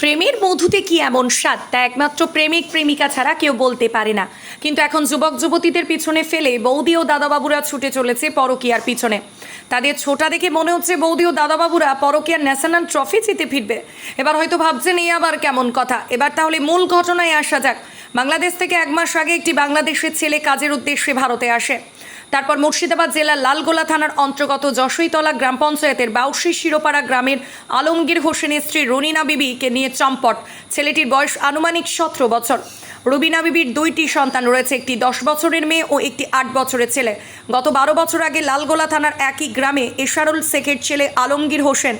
প্রেমের মধুতে কি এমন স্বাদ? তা একমাত্র প্রেমিক প্রেমিকা ছাড়া কেউ বলতে পারে না। কিন্তু এখন যুবক যুবতীদের পিছনে ফেলে বৌদি ও দাদাবাবুরা ছুটে চলেছে পরকিয়ার পিছনে। তাদের ছোটা দেখে মনে হচ্ছে বৌদি ও দাদাবাবুরা পরকিয়ার ন্যাশনাল ট্রফি জিতে ফিরবে। এবার হয়তো ভাবছেন এই আবার কেমন কথা? এবার তাহলে মূল ঘটনায় আসা যাক। বাংলাদেশ থেকে এক মাস আগে একটি বাংলাদেশের ছেলে কাজের উদ্দেশ্যে ভারতে আসে। তারপর মুর্শিদাবাদ জেলার লালগোলা থানার অন্তর্গত যশৈতলা গ্রাম পঞ্চায়েতের বাউসি শিরোপাড়া গ্রামের আলমগীর হোসেনের স্ত্রী রনিনা বিবিকে নিয়ে চম্পট। ছেলেটির বয়স আনুমানিক সতেরো বছর। রুবিনা বিবির দুইটি সন্তান রয়েছে, একটি দশ বছরের মেয়ে ও একটি আট বছরের ছেলে। গত বারো বছর আগে লালগোলা থানার একই গ্রামে এশারুল শেখের ছেলে আলমগীর হোসেন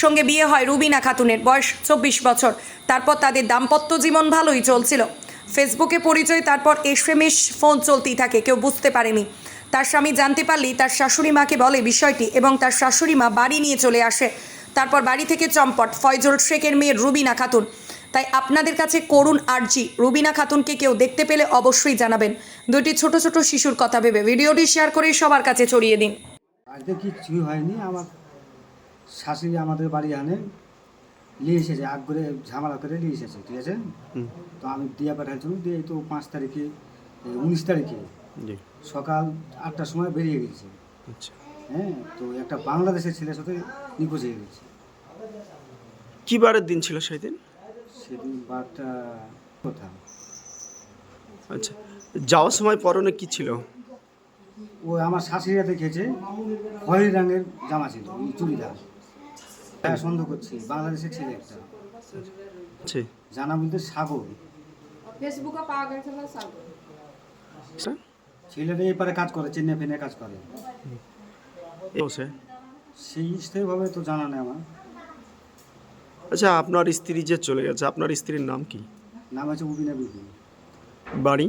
সঙ্গে বিয়ে হয় রুবিনা খাতুনের বয়স চব্বিশ বছর। তারপর তাদের দাম্পত্য জীবন ভালোই চলছিল। ফেসবুকে পরিচয়, তারপর এসএমএস ফোন চলতেই থাকে, কেউ বুঝতে পারেনি। তার স্বামী জানতে পারলেই তার শাশুড়ি মাকে বলে বিষয়টি এবং তার শাশুড়ি মা বাড়ি নিয়ে চলে আসে। তারপর বাড়ি থেকে চম্পট ফয়জল শেখের মেয়ে রুবিনা খাতুন। তাই আপনাদের কাছে করুণ আর্জি রুবিনা খাতুনকে কেউ দেখতে পেলে অবশ্যই জানাবেন। দুটি ছোট ছোট শিশুর কথা ভেবে ভিডিওটি শেয়ার করে সবার কাছে ছড়িয়ে দিন। আজকে কিছুই হয়নি? আমার শাশুড়ি আমাদের বাড়ি আনে নিয়ে এসেছে আগ করে ঝামেলা করে নিয়ে এসেছে ঠিক আছে? তো আমি দিয়া পাঠাচ্ছিলাম দিয়ে তো পাঁচ তারিখে উনিশ তারিখে। সকাল আটটার সময় বেরিয়ে গেছে। আচ্ছা। হ্যাঁ তো একটা বাংলাদেশের ছেলের সাথে নিখোঁজ হয়ে গেছে। কি বারের দিন ছিল সেই দিন? সেদিন বারটা কথা। আচ্ছা যাওয়ার সময় পরনে কি ছিল? ও আমার শাশুড়িরা দেখেছে খয়েরি রঙের জামা ছিল চুড়িদার। হ্যাঁ সন্দেহ করছি বাংলাদেশের ছেলে একটা। আচ্ছা। জানা বলতে সাগর। ফেসবুকে পাওয়া গেছিল সাগর। ছেলেটা এপারে কাজ করে চেন্নাই ফেনে কাজ করে। বসে সেই স্থায়ীভাবে তো জানা নেই আমার। আচ্ছা আপনার স্ত্রী যে চলে গেছে আপনার স্ত্রীর নাম কি? নাম আছে উবিনা বিবি বাড়ি?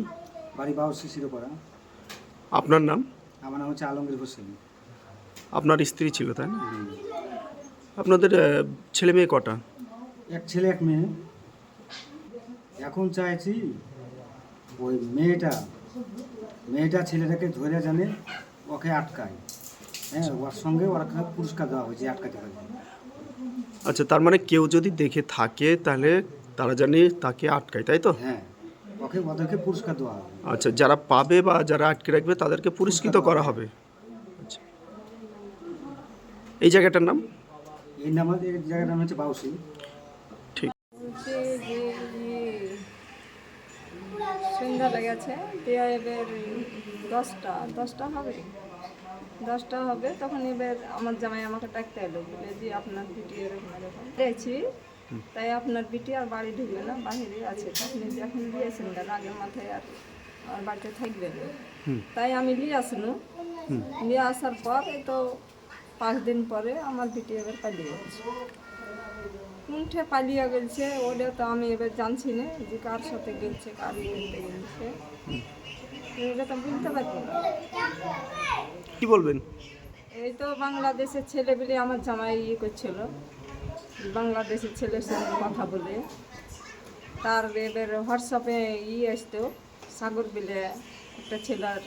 বাড়ি বাবু শিশির পড়া আপনার নাম? আমার নাম হচ্ছে আলমগীর হোসেন। আপনার স্ত্রী ছিল তাই না? আপনাদের আহ, ছেলে মেয়ে কটা? এক ছেলে এক মেয়ে। এখন চাইছি ওই মেয়েটা মেয়েটা ছেলেটাকে ধরে জানে ওকে আটকায়। হ্যাঁ ওর সঙ্গে ওর একটা পুরস্কার দেওয়া হয়েছে আটকাতে পারে। আচ্ছা তার মানে কেউ যদি দেখে থাকে তাহলে তারা জানি তাকে আটকায় তাই তো? হ্যাঁ ওকে ওদেরকে পুরস্কার দেওয়া হবে। আচ্ছা যারা পাবে বা যারা আটকে রাখবে তাদেরকে পুরস্কৃত করা হবে। আচ্ছা। এই জায়গাটার নাম? এই নাম এই জায়গাটার নাম হচ্ছে বাউসি। ঠিক। সন্ধ্যা লেগেছে দিয়ে এবার দশটা দশটা হবে। দশটা হবে তখন এবার আমার জামাই আমাকে ডাকতে এলো বলে যে আপনার বিটি এরকম এরকম। দিয়েছি তাই আপনার বিটি আর বাড়ি ঢুকবে না বাহিরে আছে। আপনি যখন দিয়েছেন কেন আগের মাথায় আর আর বাড়িতে থাকবে না। তাই আমি নিয়ে আসলো নিয়ে আসার পর তো পাঁচ দিন পরে আমার বিটি এবার পালিয়ে গেছে। উঠে পালিয়ে গেছে ওটা তো আমি এবার জানছি না যে কার সাথে গেছে কার করতে গেছে। এটা তো বুঝতে পারছি না। কি বলবেন? এই তো বাংলাদেশের ছেলে বলে আমার জামাই ইয়ে করছিল। বাংলাদেশের ছেলের সঙ্গে কথা বলে। তার এবার হোয়াটসঅ্যাপে ই আসতো সাগর বিলে একটা ছেলের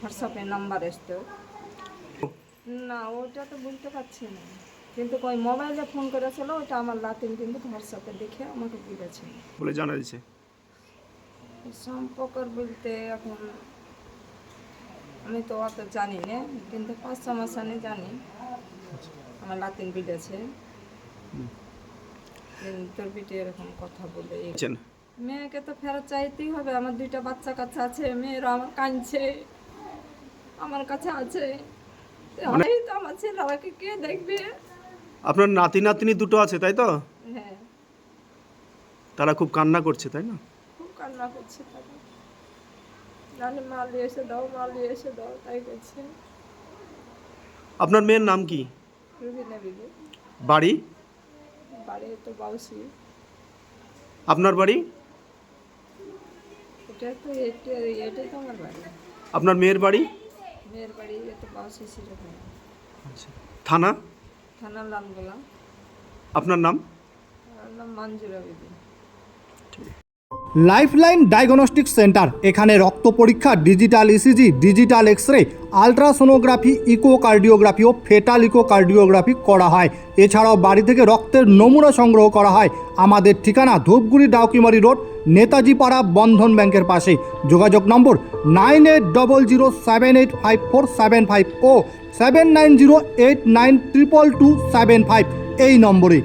হোয়াটসঅ্যাপে নাম্বার আসতো। না ওটা তো বুঝতে পারছি না। কিন্তু ওই মোবাইলে ফোন করেছিল ওটা আমার লাতিন কিন্তু হোয়াটসঅ্যাপে দেখে আমাকে বলেছে বলে জানা দিয়েছে সম্পর্ক বলতে এখন আমি তো অত জানি না কিন্তু পাঁচ ছ মাস আনে জানি। আমার লাতিন বিলেছে তোর বিটে এরকম কথা বলে। এই মেয়েকে তো ফেরত চাইতেই হবে আমার দুইটা বাচ্চা কাচ্চা আছে মেয়েরা আমার কাঁদছে আমার কাছে আছে। মানে- তো আমার ছেলে আমাকে কে দেখবে? আপনার নাতি নাতনি দুটো আছে তাই তো? হ্যাঁ। তারা খুব কান্না করছে তাই না? খুব কান্না করছে তারা। মাল এসে দাও মাল এসে দাও তাই করছে। আপনার মেয়ের নাম কি? রুবিনা বিবি। বাড়ি? বাড়ি তো বাউসি। আপনার বাড়ি? এটা তো এটা তো আমার বাড়ি। আপনার মেয়ের বাড়ি? মেয়ের বাড়ি এটা বাউসি সিরোখানা থানা? থানা লালগোলা আপনার নাম? নাম মঞ্জুরা বিবি লাইফলাইন ডায়াগনস্টিক সেন্টার এখানে রক্ত পরীক্ষা digital ECG digital X ray ultrasonography echocardiography ও ফেটাল ইকোকার্ডিওগ্রাফি করা হয়। এছাড়াও বাড়ি থেকে রক্তের নমুনা সংগ্রহ করা হয়। আমাদের ঠিকানা ধূপগুড়ি ডাউকিমারি রোড নেতাজি পাড়া বন্ধন ব্যাংকের পাশে যোগাযোগ number nine eight double zero seven eight five four seven five ও seven nine zero eight nine triple two seven five এই নম্বরে